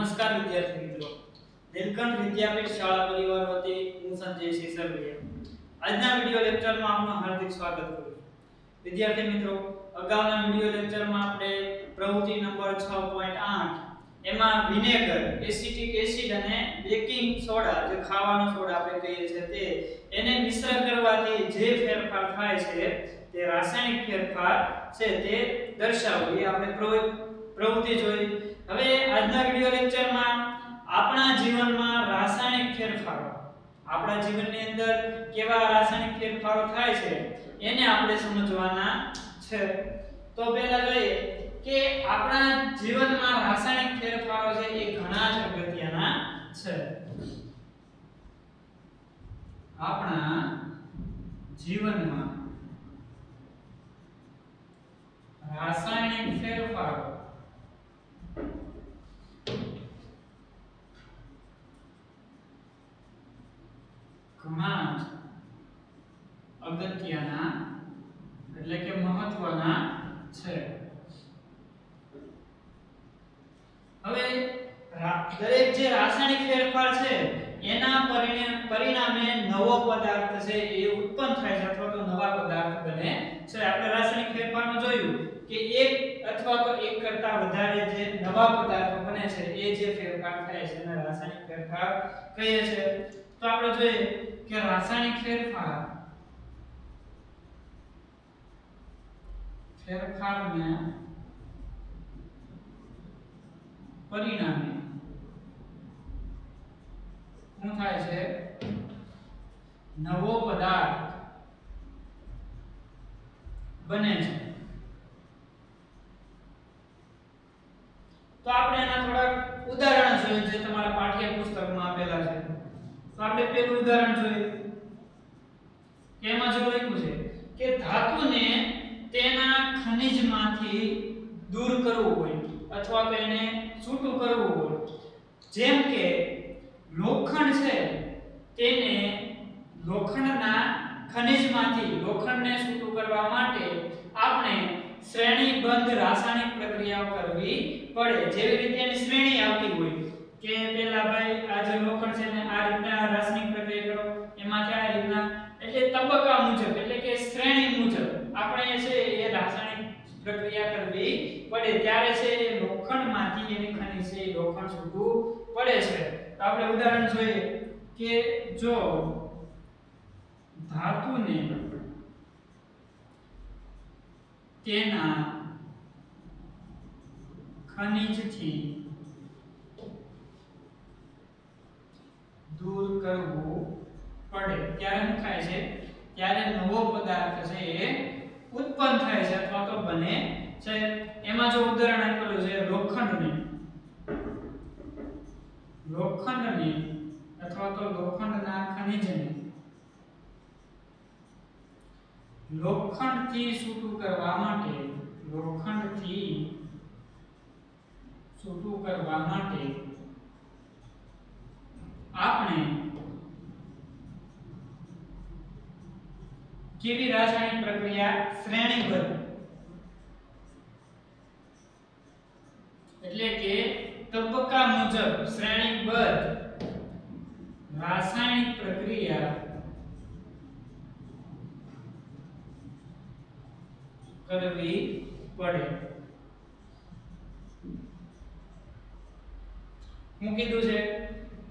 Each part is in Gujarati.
નમસ્કાર વિદ્યાર્થી મિત્રો. નીલકંઠ વિદ્યાપીઠ શાળા પરિવાર વતી હું સંજય સિસરવિયા આજના વિડિયો લેક્ચરમાં આપનું હાર્દિક સ્વાગત કરું વિદ્યાર્થી મિત્રો, અગાઉના વિડિયો લેક્ચરમાં આપણે પ્રવૃત્તિ નંબર 6.8 એમાં વિનેગર, એસિટિક એસિડ અને બેકિંગ સોડા, જે ખાવાનો સોડા આપણે કહીએ છીએ તે, એને મિશ્ર કરવાથી જે ફેરફાર થાય છે તે રાસાયણિક ફેરફાર છે તે દર્શાવવું. એ આપણે પ્રવૃ- પ્રવૃત્તિ જોઈ. હવે આજના વિડિયો લેક્ચરમાં આપણા જીવનમાં રાસાયણિક ફેરફારો. આપણા જીવનની અંદર કેવા રાસાયણિક ફેરફારો થાય છે, એને આપણે સમજવાના છે. તો પહેલા જોઈએ કે આપણા જીવનમાં રાસાયણિક ફેરફારો છે એ ઘણા જ અગત્યના છે. આપણા જીવનમાં રાસાયણિક ફેરફારો ઘણા અગત્યના એટલે કે મહત્વના છે. હવે દરેક જે રાસાયણિક ફેરફાર છે, એના પરિણે- પરિણામે નવો પદાર્થ છે એ ઉત્પન્ન થાય છે અથવા તો નવા પદાર્થ બને છે. આપણે રાસાયણિક ફેરફારમાં જોયું કે એક અથવા તો એક કરતા વધારે જે નવા પદાર્થો બને છે, એ જે ફેરફાર થાય છે, એને રાસાયણિક ફેરફાર કહીએ છે. તો આપણે જોઈએ કે રાસાયણિક ફેરફાર. ફેરફારને પરિણામે શું થાય છે? નવો પદાર્થ બને છે. તો આપણે એના થોડાક ઉદાહરણ જોઈએ જે તમારા પાઠ્યપુસ્તકમાં આપેલા છે. તો આપણે પેલું ઉદાહરણ જોઈએ. કેમાં જો લખ્યું છે કે ધાતુને તેના ખનિજમાંથી દૂર કરવું હોય અથવા તો એને છૂટું કરવું હોય. જેમ કે લોખંડ છે તેને લોખંડના ખનિજમાંથી લોખંડને છૂટું કરવા માટે આપણે શ્રેણીબદ્ધ રાસાયણિક પ્રક્રિયાઓ કરવી પડે. જેવી રીતે એની શ્રેણી આવતી હોય. કે પેલા ભાઈ આ જે લોખંડ છે ને આ રીતના રાસાયણિક પ્રક્રિયા કરો, એમાંથી આ રીતના. એટલે તબક્કા મુજબ, એટલે કે શ્રેણી મુજબ આપણે છે એ રાસાયણિક પ્રક્રિયા કરવી પડે. ત્યારે છે લોખંડમાંથી એની ખનિજ છે લોખંડ છૂટું પડે છે. તો આપણે ઉદાહરણ જોઈએ કે જો ધાતુને તેના ખનિજથી દૂર કરવું પડે. ત્યારે શું થાય છે? ત્યારે નવો પદાર્થ છે એ ઉત્પન્ન થાય છે અથવા તો બને છે. એમાં જો ઉદાહરણ આપેલું છે લોખંડને. લોખંડને અથવા તો લોખંડના ખનિજને. લોખંડથી છૂટું કરવા માટે, લોખંડથી છૂટું કરવા માટે આપણે કેવી રાસાયણિક પ્રક્રિયા? શ્રેણીબદ્ધ. એટલે કે તબક્કા મુજબ શ્રેણીબદ્ધ રાસાયણિક પ્રક્રિયા કરવી પડે. હું કીધું છે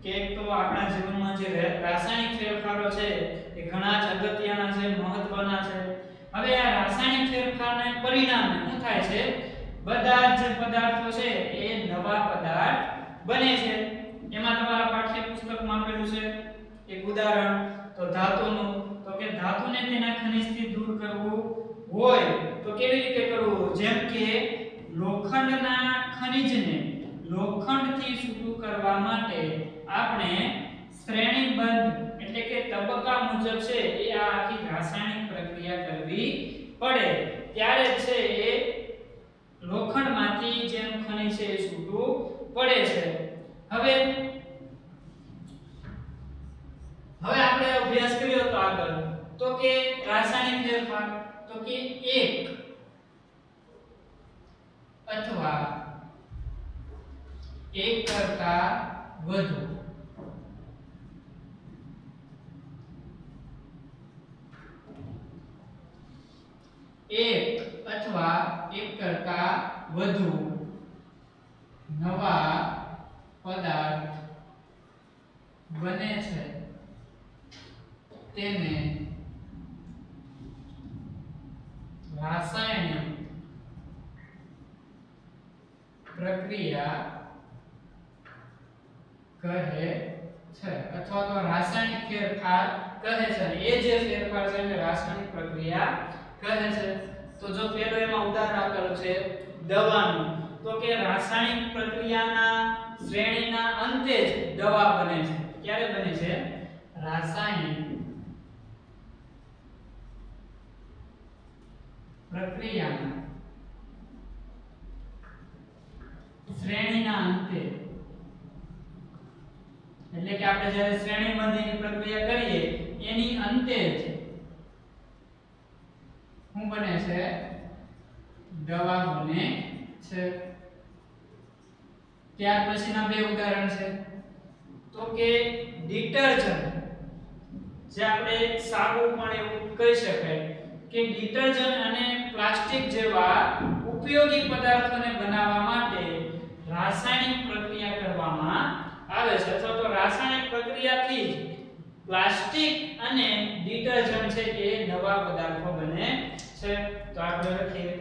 કે એક તો આપણા જીવનમાં જે રાસાયણિક ફેરફારો છે, એ ઘણા જ અગત્યના છે, મહત્વના છે. હવે આ રાસાયણિક ફેરફારને પરિણામે શું થાય છે? બધા જ પદાર્થો છે, એ નવા પદાર્થ બને છે. એમાં તમારા પાઠ્યપુસ્તકમાં આપેલું છે. એક ઉદાહરણ, તો ધાતુનું, તો કે ધાતુને તેના ખનિજથી દૂર કરવું હોય, તો કેવી રીતે કરવું? જેમ કે લોખંડના ખનિજને લોખંડથી છૂટું કરવા માટે આપણે શ્રેણીબદ્ધ એટલે કે તબક્કા મુજબ છે એ આ આખી રાસાયણિક પ્રક્રિયા કરવી પડે. ત્યારે છે એ લોખંડમાંથી જેમ ખનિજ છે એ છૂટું પડે છે. હવે હવે આપણે અભ્યાસ કર્યો તો આગળ. તો કે રાસાયણિક ફેરફાર, તો કે એક અથવા એક કરતા વધુ. એક અથવા એક કરતા વધુ નવા પદાર્થ બને છે. તેને રાસાયણિક પ્રક્રિયા કહે છે અથવા તો રાસાયણિક ફેરફાર કહે છે. એ જે ફેરફાર છે એને રાસાયણિક પ્રક્રિયા કહે છે, તો જો પેલો એમાં ઉદાહરણ આપેલું છે, દવાનું. તો કે રાસાયણિક પ્રક્રિયાના શ્રેણીના અંતે જ દવા બને છે. ક્યારે બને છે? રાસાયણિક પ્રક્રિયાના શ્રેણીના અંતે. એટલે કે આપણે જ્યારે શ્રેણીબંધીની પ્રક્રિયા કરીએ, એની અંતે જ છે દવા બને છે. ત્યાર પછીના બે ઉદાહરણ છે. તો કે ડિટર્જન્ટ, જે આપણે સાબુ પણ એવું કહી શકાય, કે ડિટર્જન્ટ અને પ્લાસ્ટિક જેવા ઉપયોગી પદાર્થોને બનાવવા માટે રાસાયણિક પ્રક્રિયા કરવામાં આવે છે. અથવા તો રાસાયણિક પ્રક્રિયાથી જ પ્લાસ્ટિક અને ડિટર્જન્ટ છે એ નવા પદાર્થો બને છે તો આપણે લખીએ.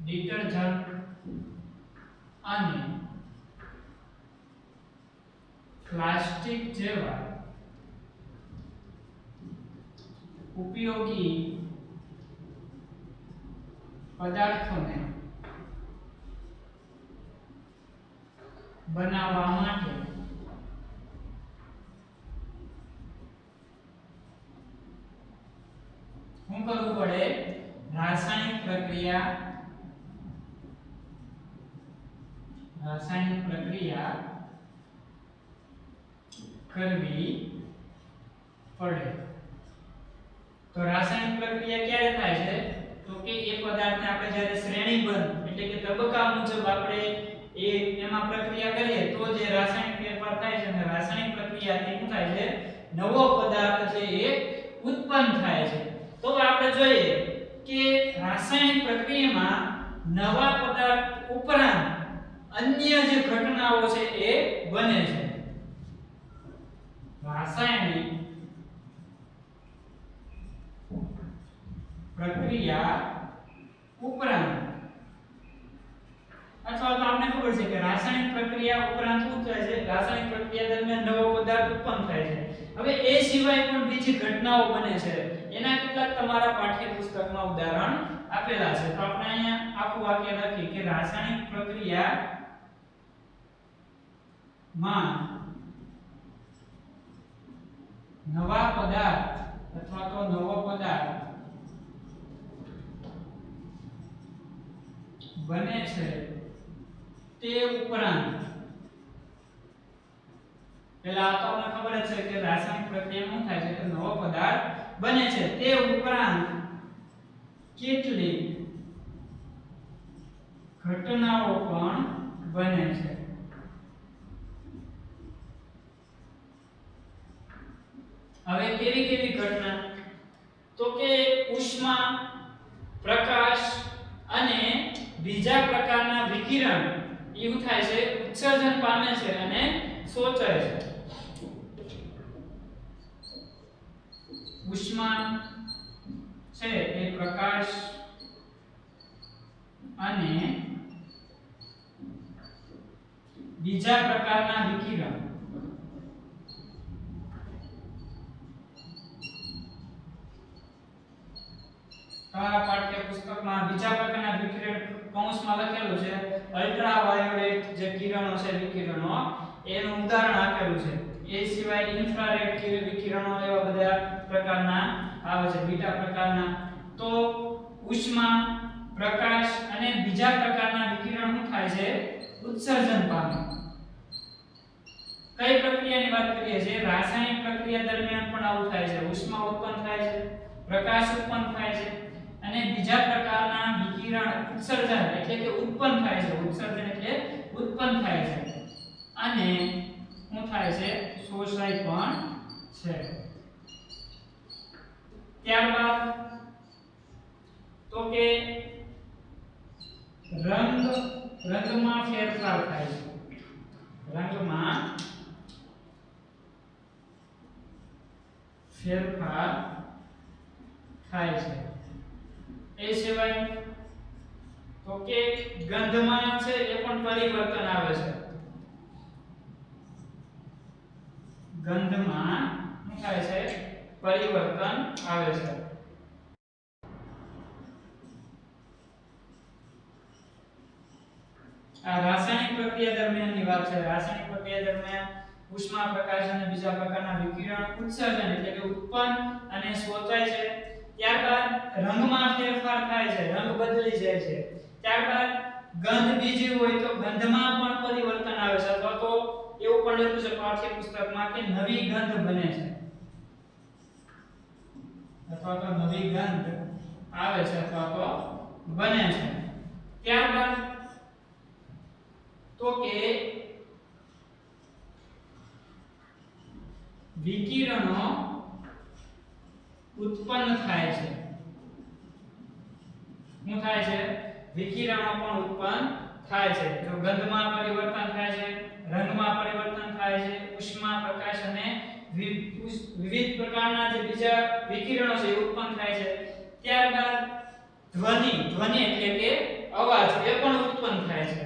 ડિટર્જન્ટ અને પ્લાસ્ટિક જેવા ઉપયોગી પદાર્થોને બનાવવા માટે શું કરવું પડે? રાસાયણિક પ્રક્રિયા રાસાયણિક પ્રક્રિયા કરવી પડે. તો રાસાયણિક પ્રક્રિયા ક્યારે થાય છે? તો કે એ પદાર્થને આપણે જ્યારે શ્રેણીબદ્ધ એટલે કે તબક્કા મુજબ આપણે એ એમાં પ્રક્રિયા કરીએ, તો જે રાસાયણિક ફેરફાર થાય છે અને રાસાયણિક પ્રક્રિયાથી શું થાય છે? નવો પદાર્થ છે એ ઉત્પન્ન થાય છે. તો આપણે જોઈએ કે રાસાયણિક પ્રક્રિયામાં નવા પદાર્થ ઉપરાંત અન્ય જે ઘટનાઓ છે એ બને છે. રાસાયણિક પ્રક્રિયા ઉપરાંત અથવા તો આપણે ખબર છે કે રાસાયણિક પ્રક્રિયા ઉપરાંત શું થાય છે? રાસાયણિક પ્રક્રિયા દરમિયાન નવો પદાર્થ ઉત્પન્ન થાય છે. હવે એ સિવાય પણ બીજી ઘટનાઓ બને છે. એના કેટલાક તમારા પાઠ્યપુસ્તકમાં ઉદાહરણ આપેલા છે. તો આપણે અહીંયા આખું વાક્ય લખી કે રાસાયણિક પ્રક્રિયા માં નવા પદાર્થ અથવા તો નવો પદાર્થ બને છે તે ઉપરાંત પેલા તો આપણને ખબર છે કે રાસાયણિક પ્રક્રિયામાં શું થાય છે? કે નવો પદાર્થ બને છે. તે ઉપરાંત કેટલી ઘટનાઓ પણ બને છે. હવે કેવી કેવી ઘટના? તો કે ઉષ્મા, પ્રકાશ અને બીજા પ્રકારના વિકિરણ. એવું થાય છે. ઉત્સર્જન પામે છે અને શોષાય છે. ઉષ્મા છે એ પ્રકાશ અને બીજા પ્રકારના વિકિરણ. તમારા પાઠ્યપુસ્તકમાં બીજા પ્રકારના વિકિરણ કૌંસમાં લખેલું છે અલ્ટ્રાવાયોલેટ જે કિરણો છે વિકિરણો, એનું ઉદાહરણ આપેલું છે. એ સિવાય ઇન્ફ્રારેડ વિકિરણો એવા બધા પ્રકારના આવે છે, બીટા પ્રકારના. તો ઉષ્મા, પ્રકાશ અને બીજા પ્રકારના વિકિરણ શું થાય છે? ઉત્સર્જન પામે. કઈ પ્રક્રિયાની વાત કરીએ છીએ? રાસાયણિક પ્રક્રિયા દરમિયાન પણ આવું થાય છે. ઉષ્મા ઉત્પન્ન થાય છે, પ્રકાશ ઉત્પન્ન થાય છે અને બીજા પ્રકારના વિકિરણ ઉત્સર્જન એટલે કે ઉત્પન્ન થાય છે. ઉત્સર્જન એટલે ઉત્પન્ન થાય છે. અને શું થાય છે? શોષાય પણ છે. ત્યારબાદ, તો કે રંગ, રંગમાં ફેરફાર થાય છે. રંગમાં ફેરફાર થાય છે. એ સિવાય, તો કે ગંધમાં છે, એ પણ પરિવર્તન આવે છે. ગંધમાં શું થાય છે? પરિવર્તન આવે છે. આ રાસાયણિક પ્રક્રિયા દરમિયાનની વાત છે. રાસાયણિક પ્રક્રિયા દરમિયાન ઉષ્મા પ્રકાશ અને બીજા પ્રકારના વિકિરણ ઉત્સર્જન એટલે કે ઉત્પન્ન અને શોષાય છે. ત્યારબાદ રંગમાં ફેરફાર થાય છે. રંગ બદલી જાય છે. ત્યારબાદ ગંધ બીજી હોય તો ગંધમાં પણ પરિવર્તન આવે છે અથવા તો એવું પણ લખ્યું છે પાઠ્યપુસ્તકમાં કે નવી ગંધ બને છે. અથવા તો નવી ગંધ આવે છે અથવા તો બને છે. ત્યારબાદ તો કે વિકિરણો ઉત્પન્ન થાય છે. શું થાય છે? વિકિરણો પણ ઉત્પન્ન થાય છે. જો ગંધમાં પરિવર્તન થાય છે રંગમાં પરિવર્તન થાય છે, ઉષ્મા, પ્રકાશ અને વિવિધ પ્રકારના જે બીજા વિકિરણો છે ઉત્પન્ન થાય છે. ત્યારબાદ ધ્વનિ ધ્વનિ એટલે કે અવાજ એ પણ ઉત્પન્ન થાય છે.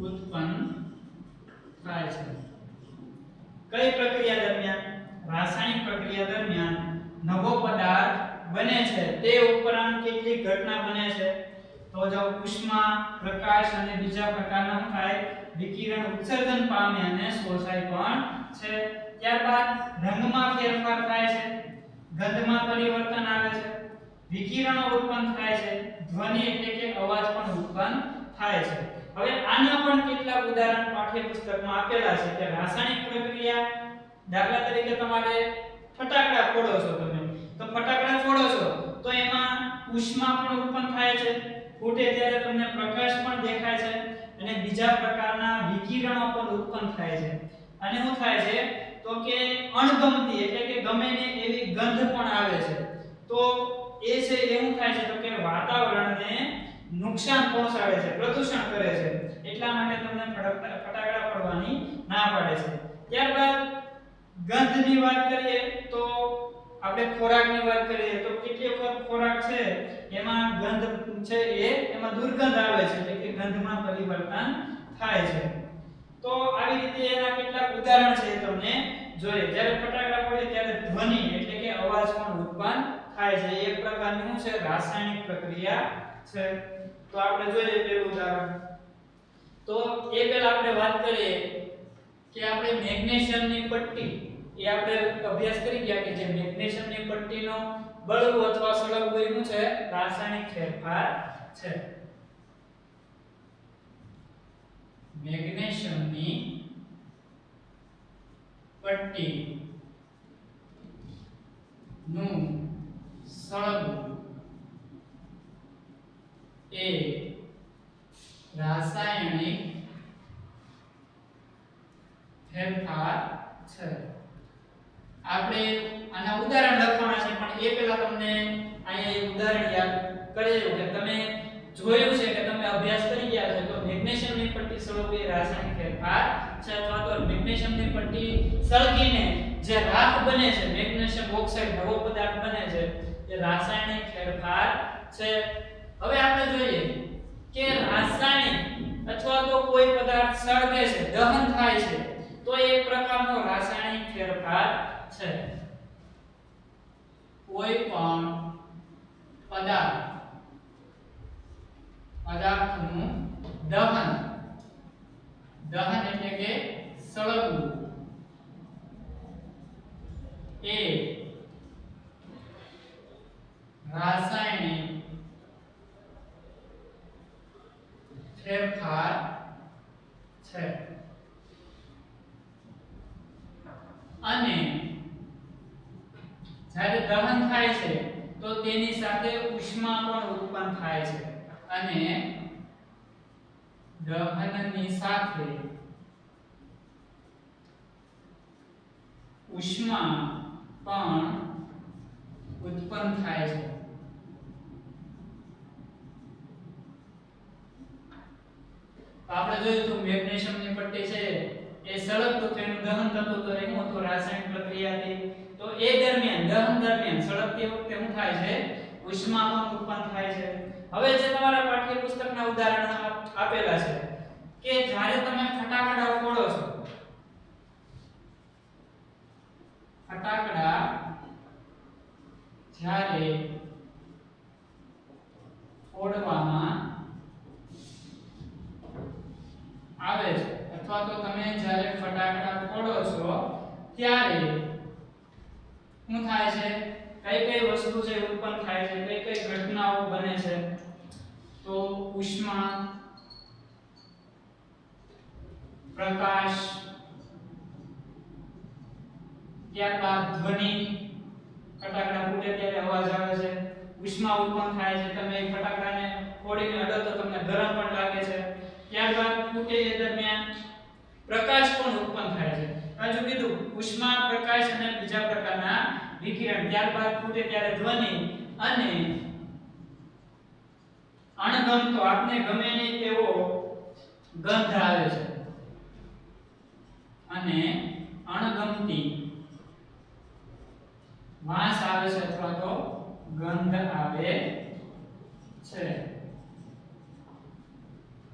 ઉત્પન્ન થાય છે કઈ પ્રક્રિયા દરમિયાન રાસાયણિક પ્રક્રિયા દરમિયાન નવો પદાર્થ બને છે તે ઉપરાંત કેટલીક ઘટના બને છે તો જો ઉષ્મા પ્રકાશ અને બીજા પ્રકારના શું થાય વિકિરણ ઉત્સર્જન પામે અને શોષાય પણ છે ત્યારબાદ રંગમાં ફેરફાર થાય છે ગંધમાં પરિવર્તન આવે છે વિકિરણો ઉત્પન્ન થાય છે ધ્વનિ એટલે કે અવાજ પણ ઉત્પન્ન થાય છે. હવે આના પણ કેટલાક ઉદાહરણ પાઠ્યપુસ્તકમાં આપેલા છે કે રાસાયણિક પ્રક્રિયા દાખલા તરીકે તમારે ફટાકડા ફોડો છો તમે. તો ફટાકડા ફોડો છો, તો એમાં ઉષ્મા પણ ઉત્પન્ન થાય છે. ફૂટે ત્યારે તમને પ્રકાશ પણ દેખાય છે અને બીજા પ્રકારના વિકિરણો પણ ઉત્પન્ન થાય છે. અને શું થાય છે? તો કે અણગમતી એટલે કે ગમે ને એવી ગંધ પણ આવે છે. તો એ છે એવું થાય છે? તો કે વાતાવરણને નુકસાન પહોંચાડે છે, પ્રદૂષણ કરે છે. એટલા માટે તમને ફટાકડા ફોડવાની ના પાડે છે. ત્યારબાદ ગંધની વાત કરીએ તો આપણે ખોરાકની વાત કરીએ તો કેટલી વખત ખોરાક છે? એમાં ગંધ છે એ, એમાં દુર્ગંધ આવે છે, એટલે કે ગંધમાં પરિવર્તન થાય છે. તો આવી રીતે એના કેટલાક ઉદાહરણ છે એ તમને જોઈએ. જ્યારે ફટાકડા ફોડે ત્યારે ધ્વનિ, એટલે કે અવાજ પણ ઉત્પન્ન થાય છે. એક પ્રકારની શું છે? રાસાયણિક પ્રક્રિયા છે. તો આપણે જોઈએ પેલું ઉદાહરણ. તો એ પહેલા આપણે વાત કરીએ કે આપણે મેગ્નેશિયમની પટ્ટી, એ આપણે અભ્યાસ કરી ગયા કે જે મેગ્નેશિયમની પટ્ટીનો બળવું અથવા સળગવું એ શું છે? રાસાયણિક ફેરફાર છે. મેગ્નેશિયમની પટ્ટી નું સળગવું એ રાસાયણિક ફેરફાર છે. આપણે આના ઉદાહરણ લખવાના છે, પણ એ પહેલા તમને અહીંયા ઉદાહરણ યાદ કરી કે તમે જોયું છે કે તમે અભ્યાસ કરી ગયા છો, તો મેગ્નેશિયમની પટ્ટી સળગવી રાસાયણિક ફેરફાર છે, અથવા તો મેગ્નેશિયમની પટ્ટી સળગીને જે રાખ બને છે, મેગ્નેશિયમ ઓક્સાઇડ નવો પદાર્થ બને છે એ રાસાયણિક ફેરફાર છે. હવે આપણે જોઈએ કે રાસાયણિક અથવા તો કોઈ પદાર્થ સળગે છે, દહન થાય છે, તો એ પ્રકારનો રાસાયણિક ફેરફાર છે. કોઈ પણ પદાર્થ, પદાર્થનું દહન દહન એટલે કે સળગવું, એ રાસાયણિક ફેરફાર છે. અને જ્યારે દહન થાય છે, તો તેની સાથે ઉષ્મા પણ ઉત્પન્ન થાય છે. અને દહનની સાથે ઉષ્મા પણ ઉત્પન્ન થાય છે. આપણે જોયું તો મેગ્નેશિયમની પટ્ટી છે, એ સળગતું તો દહન થતું તો એનું હતું રાસાયણિક પ્રક્રિયાથી તો એ દરમિયાન, દહન દરમિયાન સળગતી વખતે શું થાય છે? ઉષ્મા ઉત્પન્ન થાય છે. હવે જે તમારા પાઠ્યપુસ્તકના ઉદાહરણ આપેલા છે કે જ્યારે તમે ફટાકડા ફોડો છો, ફટાકડા જ્યારે ફોડવામાં આવે છે. અથવા તો તમે જ્યારે ફટાકડા ફોડો છો, ત્યારે શું થાય છે? કઈ કઈ વસ્તુ છે ઉત્પન્ન થાય છે? કઈ કઈ ઘટનાઓ બને છે? તો ઉષ્મા, પ્રકાશ, ત્યારબાદ ધ્વનિ, ફટાકડા ફૂટે ત્યારે અવાજ આવે છે. ઉષ્મા ઉત્પન્ન થાય છે. તમે ફટાકડાને ફોડીને અડો તો તમને ગરમ પણ લાગે છે. ત્યારબાદ ફૂટે એ દરમિયાન પ્રકાશ પણ ઉત્પન્ન થાય છે. હજુ કીધું, ઉષ્મા, પ્રકાશ અને બીજા પ્રકારના વિકિરણ ત્યારબાદ ફૂટે ત્યારે ધ્વનિ અને અણગમતો આપને ગમે નહીં તેવો ગંધ આવે છે. અને અણગમતી વાસ આવે છે અથવા તો ગંધ આવે છે.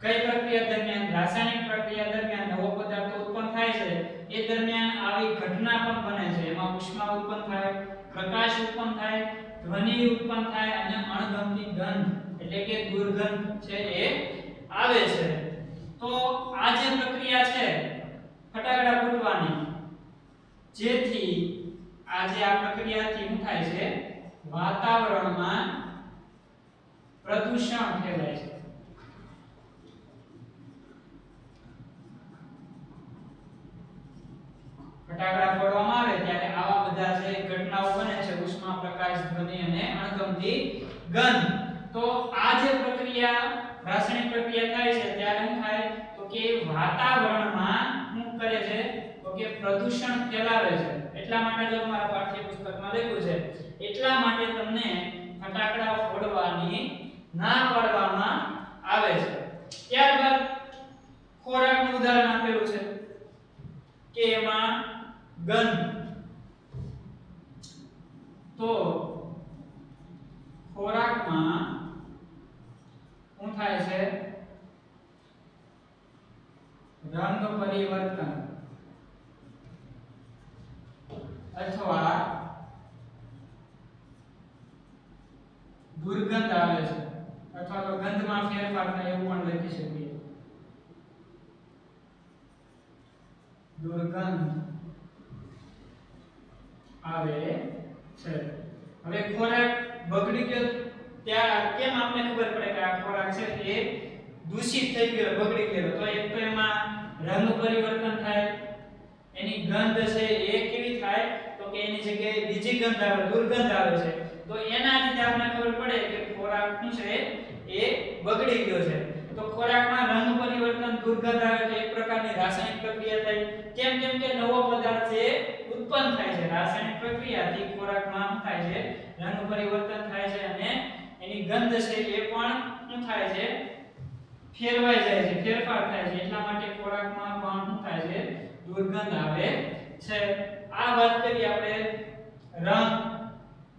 કઈ પ્રક્રિયા દરમિયાન? રાસાયણિક પ્રક્રિયા દરમિયાન નવો પદાર્થ ઉત્પન્ન થાય છે, એ દરમિયાન આવી ઘટના પણ બને છે. એમાં ઉષ્મા ઉત્પન્ન થાય, પ્રકાશ ઉત્પન્ન થાય, ધ્વનિ ઉત્પન્ન થાય અને અણગમતી ગંધ, એટલે કે દુર્ગંધ છે એ આવે છે. તો આ જે પ્રક્રિયા છે, ફટાકડા ફૂટવાની, જેથી આ જે આ પ્રક્રિયાથી શું થાય છે? વાતાવરણમાં પ્રદૂષણ ફેલાય છે. ફટાકડા ફોડવામાં આવે ત્યારે આવા બધા જે ઘટનાઓ બને છે ઉષ્મા પ્રકાશ ધ્વનિ અને અણગમતી ગંધ. તો આ જે પ્રક્રિયા, રાસાયણિક પ્રક્રિયા થાય છે, ત્યારે શું થાય? તો કે વાતાવરણમાં શું કરે છે? તો કે પ્રદૂષણ ફેલાવે છે. એટલા માટે જો મારા પાઠ્યપુસ્તકમાં લખ્યું છે. એટલા માટે તમને ફટાકડા ફોડવાની ના પાડવામાં આવે છે. ત્યારબાદ ખોરાકનું ઉદાહરણ આપેલું છે કે એમાં ગંધ તો ખોરાકમાં શું થાય છે? રંગ પરિવર્તન. અથવા દુર્ગંધ આવે છે. અથવા તો ગંધમાં ફેરફાર થાય એવું પણ લખી શકીએ. દુર્ગંધ. આવે છે. હવે ખોરાક બગડી ગયો ત્યાં કેમ આપણે ખબર પડે કે આ ખોરાક છે એ દૂષિત થઈ ગયો, બગડી ગયો? તો એક તો એમાં રંગ પરિવર્તન થાય, એની ગંધ છે એ કેવી થાય? તો કે એની જગ્યાએ બીજી ગંધ આવે, દુર્ગંધ આવે છે. તો એના લીધે આપણને ખબર પડે કે ખોરાક શું છે? એ બગડી ગયો છે. તો ખોરાકમાં રંગ પરિવર્તન, દુર્ગંધ આવે તો એક પ્રકારની રાસાયણિક પ્રક્રિયા થાય. કેમ કેમ કે નવો પદાર્થ છે ઉત્પન્ન થાય છે. રાસાયણિક પ્રક્રિયાથી ખોરાકમાં શું થાય છે. રંગ પરિવર્તન થાય છે અને એની ગંધ છે એ પણ શું થાય છે? ફેરવાઈ જાય છે. ફેરફાર થાય છે. એટલા માટે ખોરાકમાં પણ શું થાય છે? દુર્ગંધ આવે છે. આ વાત કરી આપણે રંગ,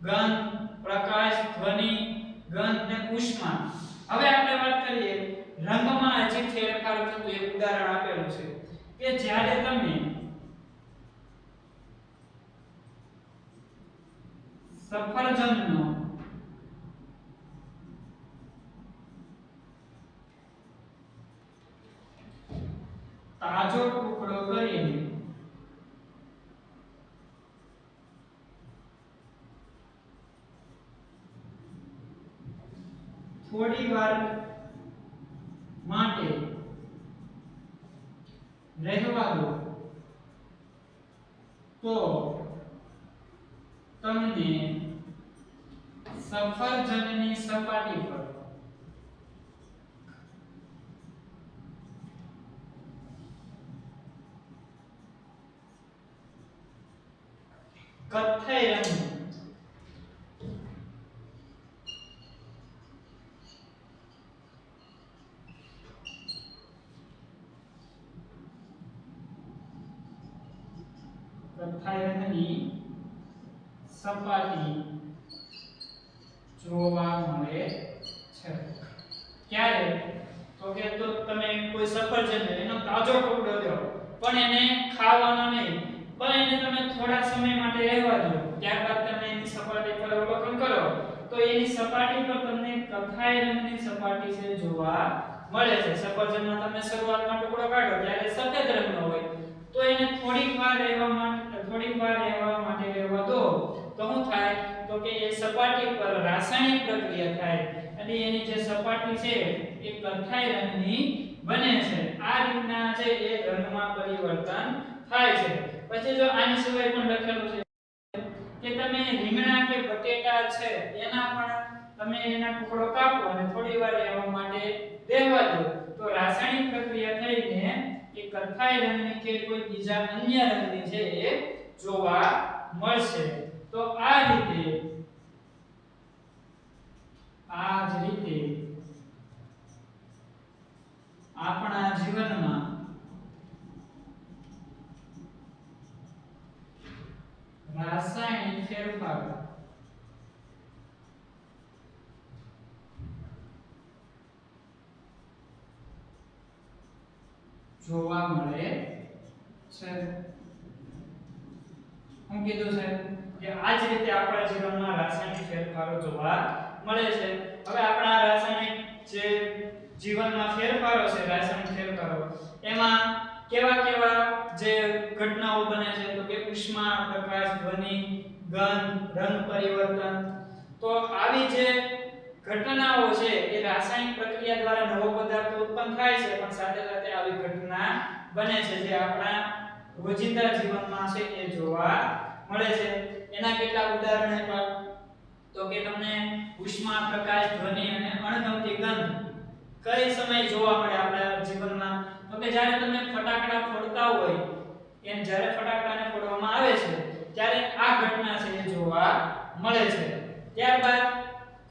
ગંધ, પ્રકાશ, ધ્વનિ, ગંધ અને ઉષ્મા. હવે આપણે વાત કરીએ રંગમાં હજી ફેરફાર થતો એક ઉદાહરણ આપેલું છે કે જ્યારે તમે સફરજનનો. તાજો ટુકડો કરીને થોડી વાર માટે રહેવા દો. તો તમને સફરજનની સપાટી પર. કથ્થઈ રંગ કથ્થઈ રંગની સપાટી જોવા મળે છે ક્યારે તો કે તો તમે કોઈ સફરજન લો, એનો તાજો ટુકડો લો પણ એને ખાવાનો નહીં. પણ એને તમે થોડા સમય માટે રહેવા દો. ત્યારબાદ તમે એની સપાટી પર અવલોકન કરો. તો એની સપાટી પર તમને કથાઈ રંગની સપાટી છે જોવા મળે છે. સફરજનમાં તમે શરૂઆતમાં ટુકડો કાઢો ત્યારે સફેદ રંગનો હોય. તો એને થોડીક વાર રહેવા માટે થોડીક વાર રહેવા માટે રહેવા દો. તો શું થાય? તો કે એ સપાટી પર રાસાયણિક પ્રક્રિયા થાય. અને એની જે સપાટી છે એ કથ્થાઈ રંગની બને છે. આ રીતના છે એ ઘનમાં પરિવર્તન થાય છે. પછી જો આની સિવાય પણ લખેલું છે કે તમે રીંગણા કે બટેટા છે, એના પણ તમે એના ટુકડો કાપો અને થોડી રહેવા માટે દેવા દો. તો રાસાયણિક પ્રક્રિયા થઈને એ કથાઈ રંગની કે કોઈ બીજા અન્ય રંગની છે એ જોવા મળશે. તો આ રીતે, આ જ રીતે આપણા જીવનમાં રાસાયણિક ફેરફારો જોવા મળે છે. હું કીધું છે કે આ જ રીતે આપણા જીવનમાં રાસાયણિક ફેરફારો જોવા મળે છે. હવે આપણા રાસાયણિક જે જીવનમાં ફેરફારો છે રાસાયણિક ફેરફારો. એમાં કેવા કેવા જે ઘટનાઓ બને છે, તો કે ઉષ્મા પ્રકાશ, ધ્વનિ, ગંધ, રંગ પરિવર્તન. તો આવી જે ઘટનાઓ છે, એ રાસાયણિક પ્રક્રિયા દ્વારા નવો પદાર્થ ઉત્પન્ન થાય છે, પણ સાથે સાથે આવી ઘટના બને છે, જે આપણા રોજિંદા જીવનમાં છે, એ જોવા મળે છે. એના કેટલાક ઉદાહરણો પણ તો કે તમને ઉષ્મા, પ્રકાશ, ધ્વનિ અને અણગમતી ગંધ. કઈ સમય જોવા મળે આપણા જીવનમાં? તો કે જ્યારે તમે ફટાકડા ફોડતા હોય, એમ જ્યારે ફટાકડાને ફોડવામાં આવે છે, ત્યારે આ ઘટના છે એ જોવા મળે છે. ત્યારબાદ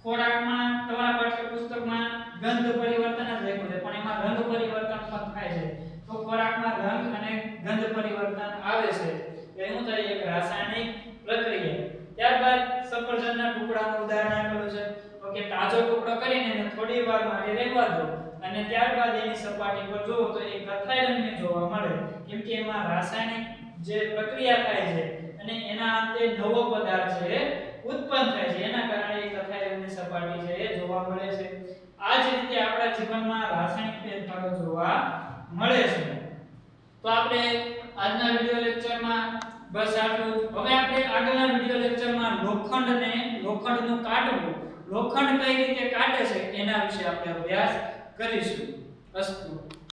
ખોરાકમાં, તમારા પાઠ્યપુસ્તકમાં ગંધ પરિવર્તન જ લખ્યું છે, પણ એમાં રંગ પરિવર્તન પણ થાય છે તો ખોરાકમાં રંગ અને ગંધ પરિવર્તન આવે છે તો એનું થાય એક રાસાયણિક પ્રક્રિયા ત્યારબાદ સફરજનના ટુકડાનું ઉદાહરણ આપેલું છે તો કે તાજો ટુકડો કરીને એને થોડી વાર માટે રહેવા દો અને ત્યારબાદ એની સપાટી પર જુઓ તો એ કથ્થાઈ રંગની જોવા મળે કેમ કે એમાં રાસાયણિક જે પ્રક્રિયા થાય છે અને એના અંતે નવો પદાર્થ છે ઉત્પન્ન થાય છે. એના કારણે એ કથ્થાઈ સપાટી છે એ જોવા મળે છે. આ જ રીતે આપણા જીવનમાં રાસાયણિક ફેરફારો જોવા મળે છે. તો આપણે આજના વિડિયો લેક્ચરમાં બસ આટલું હવે આપણે આગળના વિડિયો લેક્ચરમાં લોખંડને, લોખંડનું કાટવું. લોખંડ કઈ રીતે કાટે છે એના વિશે આપણે અભ્યાસ કરીશું. અસ્તુ.